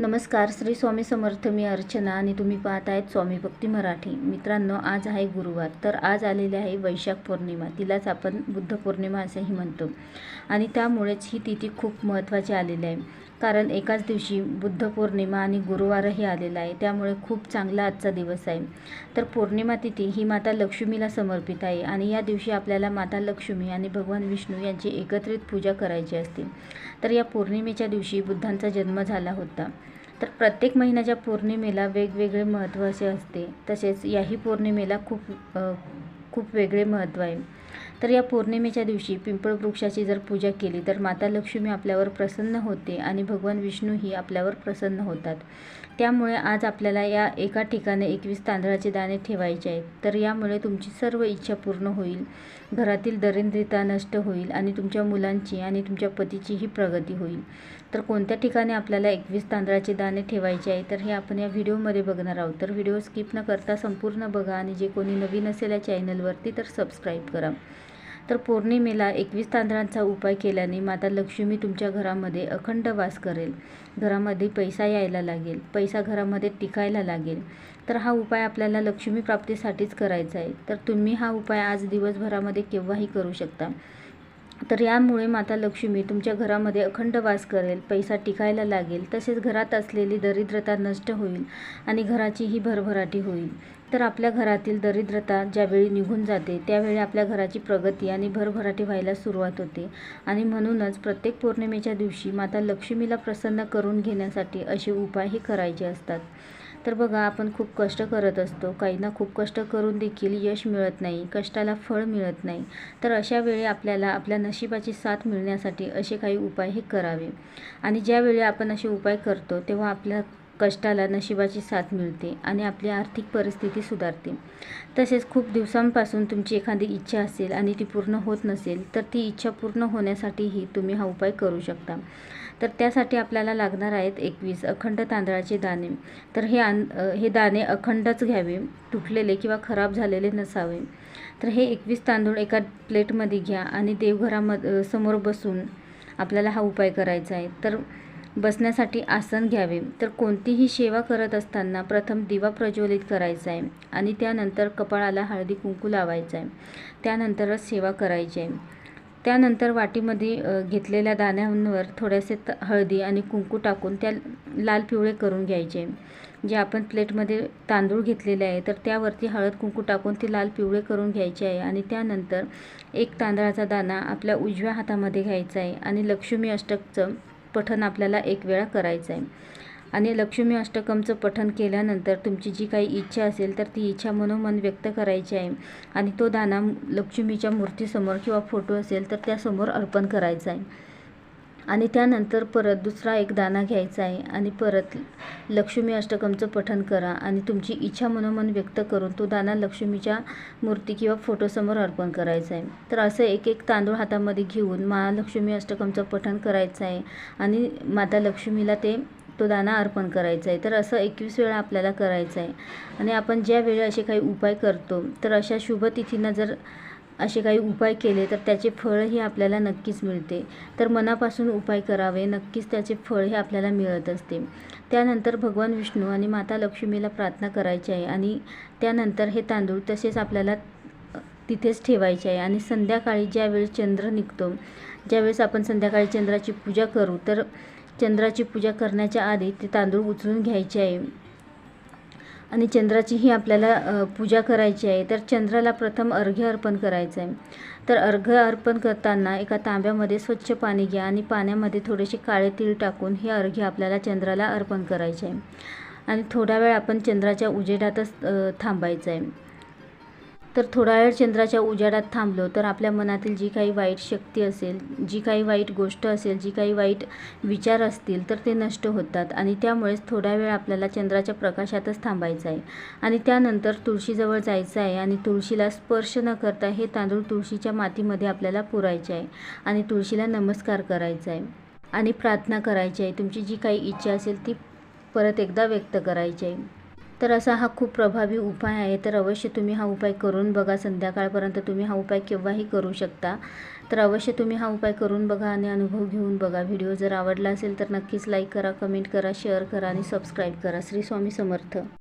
नमस्कार श्री स्वामी समर्थ मी अर्चना आणि तुम्ही पाहत आहेत स्वामी भक्ती मराठी. मित्रांनो आज आहे गुरुवार तर आज आलेली आहे वैशाख पौर्णिमा. तिलाच आपण बुद्ध पौर्णिमा असंही म्हणतो. आणि त्यामुळेच ही तिथी खूप महत्त्वाची आलेली आहे. कारण एकाच दिवशी बुद्ध पौर्णिमा आणि गुरुवारही आलेला आहे. त्यामुळे खूप चांगला आजचा दिवस आहे. तर पौर्णिमा तिथी ही माता लक्ष्मीला समर्पित आहे आणि या दिवशी आपल्याला माता लक्ष्मी आणि भगवान विष्णू यांची एकत्रित पूजा करायची असते. तर या पौर्णिमेच्या दिवशी बुद्धांचा जन्म झाला होता. तर प्रत्येक महिन्याच्या पौर्णिमेला वेगवेगळे महत्त्व असे असते. तसेच याही पौर्णिमेला खूप खूप वेगळे महत्त्व आहे. तर या पौर्णिमेच्या दिवशी पिंपळ वृक्षाची जर पूजा केली तर माता लक्ष्मी आपल्यावर प्रसन्न होते आणि भगवान विष्णूही आपल्यावर प्रसन्न होतात. त्यामुळे आज आपल्याला या एका ठिकाणी एकवीस तांदळाचे दाणे ठेवायचे आहेत. तर यामुळे तुमची सर्व इच्छा पूर्ण होईल घरातील दरिद्रता नष्ट होईल आणि तुमच्या मुलांची आणि तुमच्या पतीचीही प्रगती होईल. तर कोणत्या ठिकाणी आपल्याला एकवीस तांदळाचे दाणे ठेवायचे आहे तर हे आपण या व्हिडिओमध्ये बघणार आहोत. तर व्हिडिओ स्किप न करता संपूर्ण बघा आणि जे कोणी नवीन असेल या चॅनलवरती तर सबस्क्राईब करा. तर पौर्णिमेला एकवीस तांदळांचा उपाय केल्याने माता लक्ष्मी तुमच्या घरामध्ये अखंड वास करेल. घरामध्ये पैसा यायला लागेल. पैसा घरामध्ये टिकायला लागेल. तर हा उपाय आपल्याला लक्ष्मी प्राप्तीसाठीच करायचा आहे. तर तुम्ही हा उपाय आज दिवसभरामध्ये केव्हाही करू शकता. तर यामुळे माता लक्ष्मी तुमच्या घरामध्ये अखंड वास करेल पैसा टिकायला लागेल तसेच घरात असलेली दरिद्रता नष्ट होईल आणि घराचीही भरभराटी होईल. तर आपल्या घरातील दरिद्रता ज्यावेळी निघून जाते त्यावेळी आपल्या घराची प्रगती आणि भरभराटी व्हायला सुरुवात होते. आणि म्हणूनच प्रत्येक पौर्णिमेच्या दिवशी माता लक्ष्मीला प्रसन्न करून घेण्यासाठी असे उपायही करायचे असतात. तर बघा आपण खूप कष्ट करत असतो. काहींना खूप कष्ट करून देखील यश मिळत नाही कष्टाला फळ मिळत नाही. तर अशा वेळी आपल्याला आपल्या नशिबाची साथ मिळण्यासाठी असे काही उपाय हे करावे. आणि ज्यावेळी आपण असे उपाय करतो तेव्हा आपल्या कष्टाला नशिबाची साथ मिळते आणि आपली आर्थिक परिस्थिती सुधारते. तसेच खूप दिवसांपासून तुमची एखादी इच्छा असेल आणि ती पूर्ण होत नसेल तर ती इच्छा पूर्ण होण्यासाठीही तुम्ही हा उपाय करू शकता. तर त्यासाठी आपल्याला लागणार आहेत एकवीस अखंड तांदळाचे दाणे. तर हे आन हे दाणे अखंडच घ्यावे तुटलेले किंवा खराब झालेले नसावे. तर हे एकवीस तांदूळ एका प्लेटमध्ये घ्या आणि देवघरामध्ये समोर बसून आपल्याला हा उपाय करायचा आहे. तर बसण्यासाठी आसन घ्यावे. तर कोणतीही सेवा करत असताना प्रथम दिवा प्रज्वलित करायचा आहे आणि त्यानंतर कपाळाला हळदी कुंकू लावायचा आहे. त्यानंतरच सेवा करायची आहे. त्यानंतर वाटीमध्ये घेतलेल्या दाण्यांवर थोडेसे त हळदी आणि कुंकू टाकून त्या लाल पिवळे करून घ्यायचे. जे आपण प्लेटमध्ये तांदूळ घेतलेले आहे तर त्यावरती हळद कुंकू टाकून ते लाल पिवळे करून घ्यायचे आहे आणि त्यानंतर एक तांदळाचा दाणा आपल्या उजव्या हातामध्ये घ्यायचा आहे आणि लक्ष्मी अष्टकचं पठन आपल्याला एक वेळा करायचं आहे आणि लक्ष्मी अष्टकमचं पठन केल्यानंतर तुमची जी काही इच्छा असेल तर ती इच्छा मनोमन व्यक्त करायची आहे. आणि तो दाना लक्ष्मीच्या मूर्तीसमोर किंवा फोटो असेल तर त्यासमोर अर्पण करायचा आहे आणि त्यानंतर परत दुसरा एक दाना घ्यायचा आहे आणि परत लक्ष्मी अष्टकमचं पठण करा आणि तुमची इच्छा मनोमन व्यक्त करून तो दाना लक्ष्मीच्या मूर्ती किंवा फोटोसमोर अर्पण करायचा आहे. तर असं एक एक तांदूळ हातामध्ये घेऊन महालक्ष्मी अष्टकमचं पठण करायचं आहे आणि माता लक्ष्मीला ते तो दाना अर्पण करायचा आहे. तर असं एकवीस वेळा आपल्याला करायचं आहे. आणि आपण ज्या वेळी असे काही उपाय करतो तर अशा शुभतिथींना जर असे काही उपाय केले तर त्याचे फळही आपल्याला नक्कीच मिळते. तर मनापासून उपाय करावे. नक्कीच त्याचे फळ हे आपल्याला मिळत असते. त्यानंतर भगवान विष्णू आणि माता लक्ष्मीला प्रार्थना करायची आहे आणि त्यानंतर हे तांदूळ तसेच आपल्याला तिथेच ठेवायचे आहे. आणि संध्याकाळी ज्यावेळेस चंद्र निघतो ज्यावेळेस आपण संध्याकाळी चंद्राची पूजा करू तर चंद्राची पूजा करण्याच्या आधी ते तांदूळ उचलून घ्यायचे आहे. आणि चंद्राचीही आपल्याला पूजा करायची आहे तर चंद्राला प्रथम अर्घ्य अर्पण करायचं आहे तर अर्घ्य अर्पण करताना एका तांब्यामध्ये स्वच्छ पाणी घ्या आणि पाण्यामध्ये थोडेसे काळे तीळ टाकून हे अर्घ्य आपल्याला चंद्राला अर्पण करायचे आहे आणि थोडा वेळ आपण चंद्राच्या उजेडातच थांबायचं आहे तर थोडा वेळ चंद्राच्या उजाडात थांबलो तर आपल्या मनातील जी काही वाईट शक्ती असेल जी काही वाईट गोष्ट असेल जी काही वाईट विचार असतील तर ते नष्ट होतात. आणि त्यामुळेच थोडा वेळ आपल्याला चंद्राच्या प्रकाशातच थांबायचं आहे. आणि त्यानंतर तुळशीजवळ जायचं आहे आणि तुळशीला स्पर्श न करता हे तांदूळ तुळशीच्या मातीमध्ये आपल्याला पुरायचे आहे. आणि तुळशीला नमस्कार करायचा आहे. आणि प्रार्थना करायची आहे. तुमची जी काही इच्छा असेल ती परत एकदा व्यक्त करायची आहे. तर असा हा खूप प्रभावी उपाय आहे. तर अवश्य तुम्ही हा उपाय करून बघा. संध्याकाळपर्यंत तुम्ही हा उपाय केव्हाही करू शकता. तर अवश्य तुम्ही हा उपाय करून बघा आणि अनुभव घेऊन बघा. व्हिडिओ जर आवडला असेल तर नक्कीच लाईक करा कमेंट करा शेअर करा आणि सबस्क्राईब करा. श्री स्वामी समर्थ.